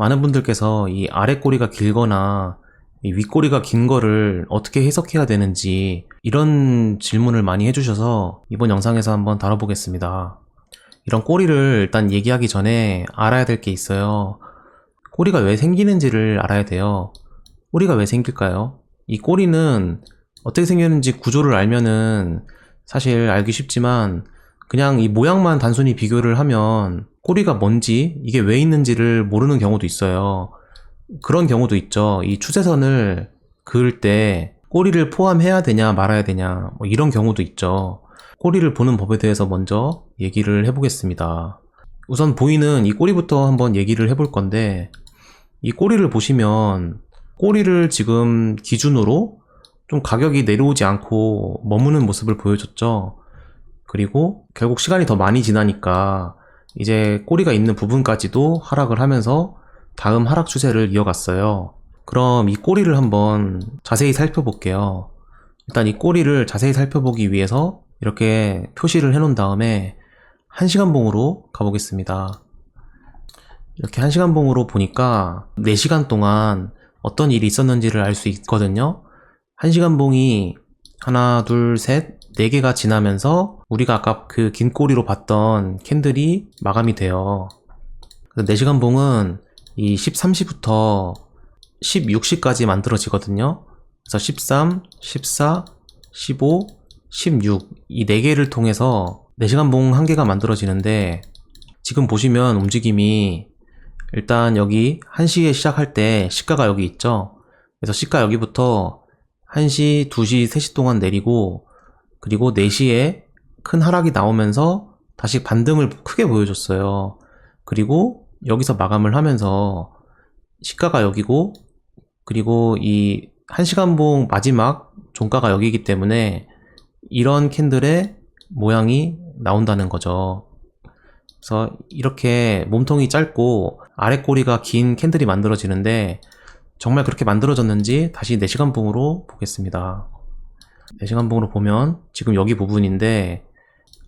많은 분들께서 이 아래 꼬리가 길거나 이 윗꼬리가 긴 거를 어떻게 해석해야 되는지 이런 질문을 많이 해주셔서 이번 영상에서 한번 다뤄보겠습니다. 이런 꼬리를 일단 얘기하기 전에 알아야 될 게 있어요. 꼬리가 왜 생기는지를 알아야 돼요. 꼬리가 왜 생길까요? 이 꼬리는 어떻게 생겼는지 구조를 알면은 사실 알기 쉽지만 그냥 이 모양만 단순히 비교를 하면 꼬리가 뭔지 이게 왜 있는지를 모르는 경우도 있어요. 그런 경우도 있죠. 이 추세선을 그을 때 꼬리를 포함해야 되냐 말아야 되냐 뭐 이런 경우도 있죠. 꼬리를 보는 법에 대해서 먼저 얘기를 해보겠습니다. 우선 보이는 이 꼬리부터 한번 얘기를 해볼 건데 이 꼬리를 보시면 꼬리를 지금 기준으로 좀 가격이 내려오지 않고 머무는 모습을 보여줬죠. 그리고 결국 시간이 더 많이 지나니까 이제 꼬리가 있는 부분까지도 하락을 하면서 다음 하락 추세를 이어갔어요. 그럼 이 꼬리를 한번 자세히 살펴볼게요. 일단 이 꼬리를 자세히 살펴보기 위해서 이렇게 표시를 해놓은 다음에 1시간 봉으로 가보겠습니다. 이렇게 1시간 봉으로 보니까 4시간 동안 어떤 일이 있었는지를 알 수 있거든요. 1시간 봉이 하나, 둘, 셋, 네 개가 지나면서 우리가 아까 그 긴 꼬리로 봤던 캔들이 마감이 돼요. 4시간 봉은 이 13시부터 16시까지 만들어지거든요. 그래서 13, 14, 15, 16, 이 4개를 통해서 4시간 봉한 개가 만들어지는데 지금 보시면 움직임이 일단 여기 1시에 시작할 때 시가가 여기 있죠. 그래서 시가 여기부터 1시, 2시, 3시 동안 내리고 그리고 4시에 큰 하락이 나오면서 다시 반등을 크게 보여줬어요. 그리고 여기서 마감을 하면서 시가가 여기고 그리고 이 1시간봉 마지막 종가가 여기이기 때문에 이런 캔들의 모양이 나온다는 거죠. 그래서 이렇게 몸통이 짧고 아래 꼬리가 긴 캔들이 만들어지는데 정말 그렇게 만들어졌는지 다시 4시간 봉으로 보겠습니다. 4시간 봉으로 보면 지금 여기 부분인데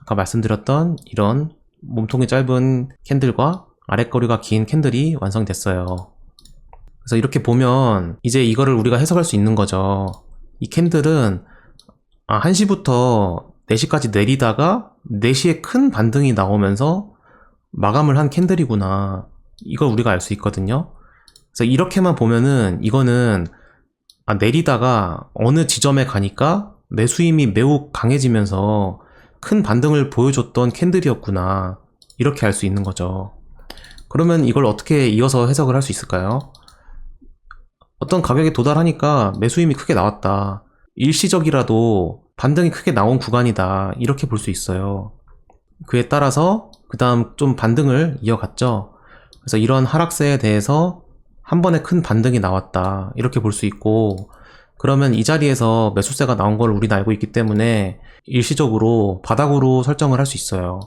아까 말씀드렸던 이런 몸통이 짧은 캔들과 아랫거리가 긴 캔들이 완성됐어요. 그래서 이렇게 보면 이제 이거를 우리가 해석할 수 있는 거죠. 이 캔들은 아, 1시부터 4시까지 내리다가 4시에 큰 반등이 나오면서 마감을 한 캔들이구나. 이걸 우리가 알 수 있거든요. 그래서 이렇게만 보면은 이거는 아, 내리다가 어느 지점에 가니까 매수 힘이 매우 강해지면서 큰 반등을 보여줬던 캔들이었구나. 이렇게 알 수 있는 거죠. 그러면 이걸 어떻게 이어서 해석을 할 수 있을까요? 어떤 가격에 도달하니까 매수 힘이 크게 나왔다. 일시적이라도 반등이 크게 나온 구간이다. 이렇게 볼 수 있어요. 그에 따라서 그 다음 좀 반등을 이어갔죠. 그래서 이런 하락세에 대해서 한 번에 큰 반등이 나왔다. 이렇게 볼 수 있고, 그러면 이 자리에서 매수세가 나온 걸 우리는 알고 있기 때문에 일시적으로 바닥으로 설정을 할 수 있어요.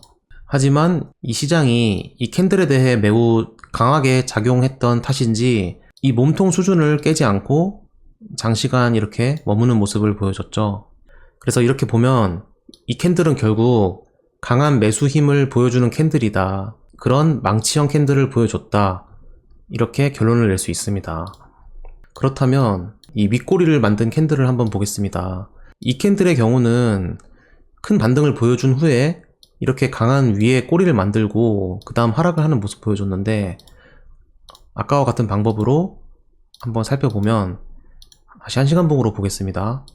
하지만 이 시장이 이 캔들에 대해 매우 강하게 작용했던 탓인지 이 몸통 수준을 깨지 않고 장시간 이렇게 머무는 모습을 보여줬죠. 그래서 이렇게 보면 이 캔들은 결국 강한 매수 힘을 보여주는 캔들이다. 그런 망치형 캔들을 보여줬다. 이렇게 결론을 낼 수 있습니다. 그렇다면 이 윗꼬리를 만든 캔들을 한번 보겠습니다. 이 캔들의 경우는 큰 반등을 보여준 후에 이렇게 강한 위에 꼬리를 만들고 그 다음 하락을 하는 모습 보여줬는데 아까와 같은 방법으로 한번 살펴보면 다시 1시간 봉으로 보겠습니다.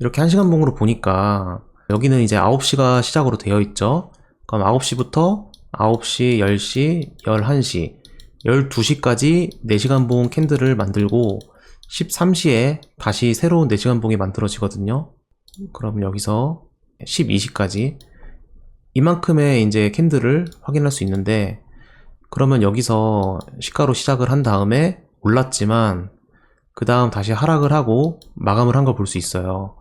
이렇게 1시간 봉으로 보니까 여기는 이제 9시가 시작으로 되어 있죠. 그럼 9시부터 9시, 10시, 11시, 12시까지 4시간 봉 캔들을 만들고 13시에 다시 새로운 4시간 봉이 만들어지거든요. 그럼 여기서 12시까지 이만큼의 이제 캔들을 확인할 수 있는데 그러면 여기서 시가로 시작을 한 다음에 올랐지만 그 다음 다시 하락을 하고 마감을 한 걸 볼 수 있어요.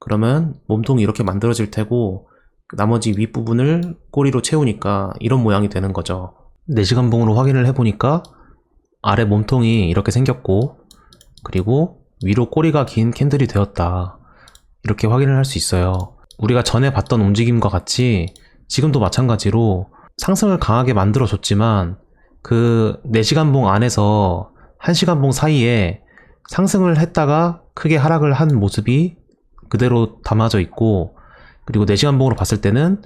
그러면 몸통이 이렇게 만들어질 테고 나머지 윗부분을 꼬리로 채우니까 이런 모양이 되는 거죠. 4시간 봉으로 확인을 해보니까 아래 몸통이 이렇게 생겼고 그리고 위로 꼬리가 긴 캔들이 되었다. 이렇게 확인을 할 수 있어요. 우리가 전에 봤던 움직임과 같이 지금도 마찬가지로 상승을 강하게 만들어 줬지만 그 4시간 봉 안에서 1시간 봉 사이에 상승을 했다가 크게 하락을 한 모습이 그대로 담아져 있고 그리고 4시간 봉으로 봤을 때는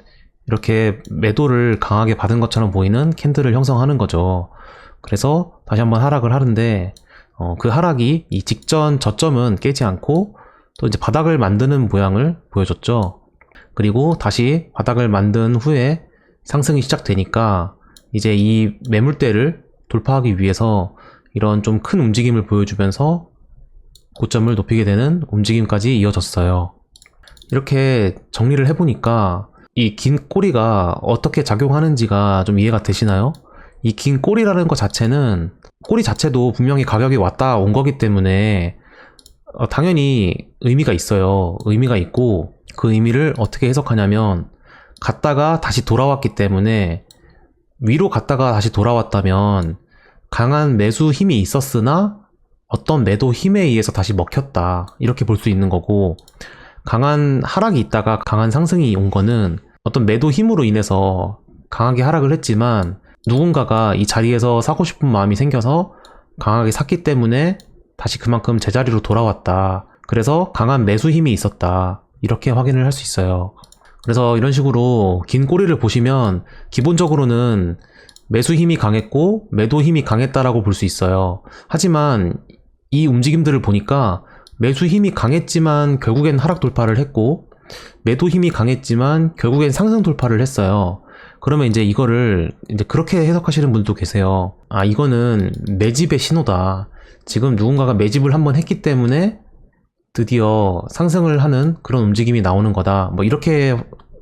이렇게 매도를 강하게 받은 것처럼 보이는 캔들을 형성하는 거죠. 그래서 다시 한번 하락을 하는데 어, 그 하락이 이 직전 저점은 깨지 않고 또 이제 바닥을 만드는 모양을 보여줬죠. 그리고 다시 바닥을 만든 후에 상승이 시작되니까 이제 이 매물대를 돌파하기 위해서 이런 좀 큰 움직임을 보여주면서 고점을 높이게 되는 움직임까지 이어졌어요. 이렇게 정리를 해보니까 이 긴 꼬리가 어떻게 작용하는지가 좀 이해가 되시나요? 이 긴 꼬리라는 것 자체는 꼬리 자체도 분명히 가격이 왔다 온 거기 때문에 어, 당연히 의미가 있어요. 의미가 있고 그 의미를 어떻게 해석하냐면 갔다가 다시 돌아왔기 때문에 위로 갔다가 다시 돌아왔다면 강한 매수 힘이 있었으나 어떤 매도 힘에 의해서 다시 먹혔다. 이렇게 볼 수 있는 거고 강한 하락이 있다가 강한 상승이 온 거는 어떤 매도 힘으로 인해서 강하게 하락을 했지만 누군가가 이 자리에서 사고 싶은 마음이 생겨서 강하게 샀기 때문에 다시 그만큼 제자리로 돌아왔다. 그래서 강한 매수 힘이 있었다. 이렇게 확인을 할 수 있어요. 그래서 이런 식으로 긴 꼬리를 보시면 기본적으로는 매수 힘이 강했고 매도 힘이 강했다라고 볼 수 있어요. 하지만 이 움직임들을 보니까 매수 힘이 강했지만 결국엔 하락 돌파를 했고 매도 힘이 강했지만 결국엔 상승 돌파를 했어요. 그러면 이제 이거를 이제 그렇게 해석하시는 분도 계세요. 아, 이거는 매집의 신호다. 지금 누군가가 매집을 한번 했기 때문에 드디어 상승을 하는 그런 움직임이 나오는 거다. 뭐 이렇게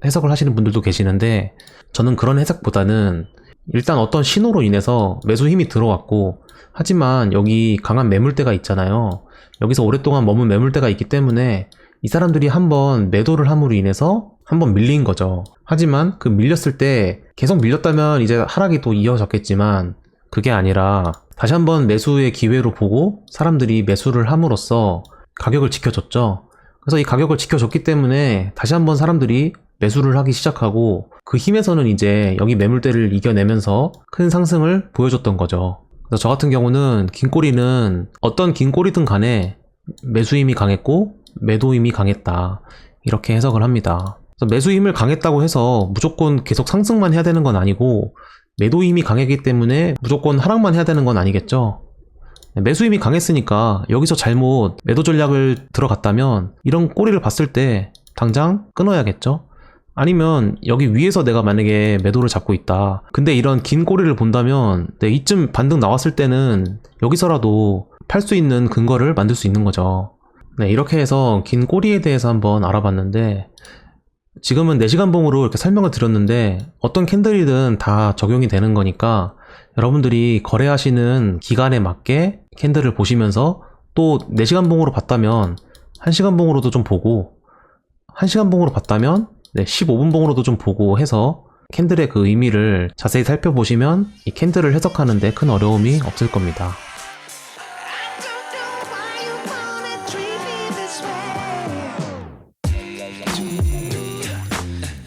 해석을 하시는 분들도 계시는데 저는 그런 해석보다는 일단 어떤 신호로 인해서 매수 힘이 들어왔고 하지만 여기 강한 매물대가 있잖아요. 여기서 오랫동안 머문 매물대가 있기 때문에 이 사람들이 한번 매도를 함으로 인해서 한번 밀린 거죠. 하지만 그 밀렸을 때 계속 밀렸다면 이제 하락이 또 이어졌겠지만 그게 아니라 다시 한번 매수의 기회로 보고 사람들이 매수를 함으로써 가격을 지켜줬죠. 그래서 이 가격을 지켜줬기 때문에 다시 한번 사람들이 매수를 하기 시작하고 그 힘에서는 이제 여기 매물대를 이겨내면서 큰 상승을 보여줬던 거죠. 그래서 저 같은 경우는 긴 꼬리는 어떤 긴 꼬리든 간에 매수 힘이 강했고 매도 힘이 강했다. 이렇게 해석을 합니다. 매수 힘을 강했다고 해서 무조건 계속 상승만 해야 되는 건 아니고 매도 힘이 강했기 때문에 무조건 하락만 해야 되는 건 아니겠죠. 매수 힘이 강했으니까 여기서 잘못 매도 전략을 들어갔다면 이런 꼬리를 봤을 때 당장 끊어야겠죠. 아니면 여기 위에서 내가 만약에 매도를 잡고 있다. 근데 이런 긴 꼬리를 본다면 네, 이쯤 반등 나왔을 때는 여기서라도 팔 수 있는 근거를 만들 수 있는 거죠. 네, 이렇게 해서 긴 꼬리에 대해서 한번 알아봤는데 지금은 4시간 봉으로 이렇게 설명을 드렸는데 어떤 캔들이든 다 적용이 되는 거니까 여러분들이 거래하시는 기간에 맞게 캔들을 보시면서 또 4시간 봉으로 봤다면 1시간 봉으로도 좀 보고 1시간 봉으로 봤다면 네, 15분 봉으로도 좀 보고 해서 캔들의 그 의미를 자세히 살펴보시면 이 캔들을 해석하는데 큰 어려움이 없을 겁니다.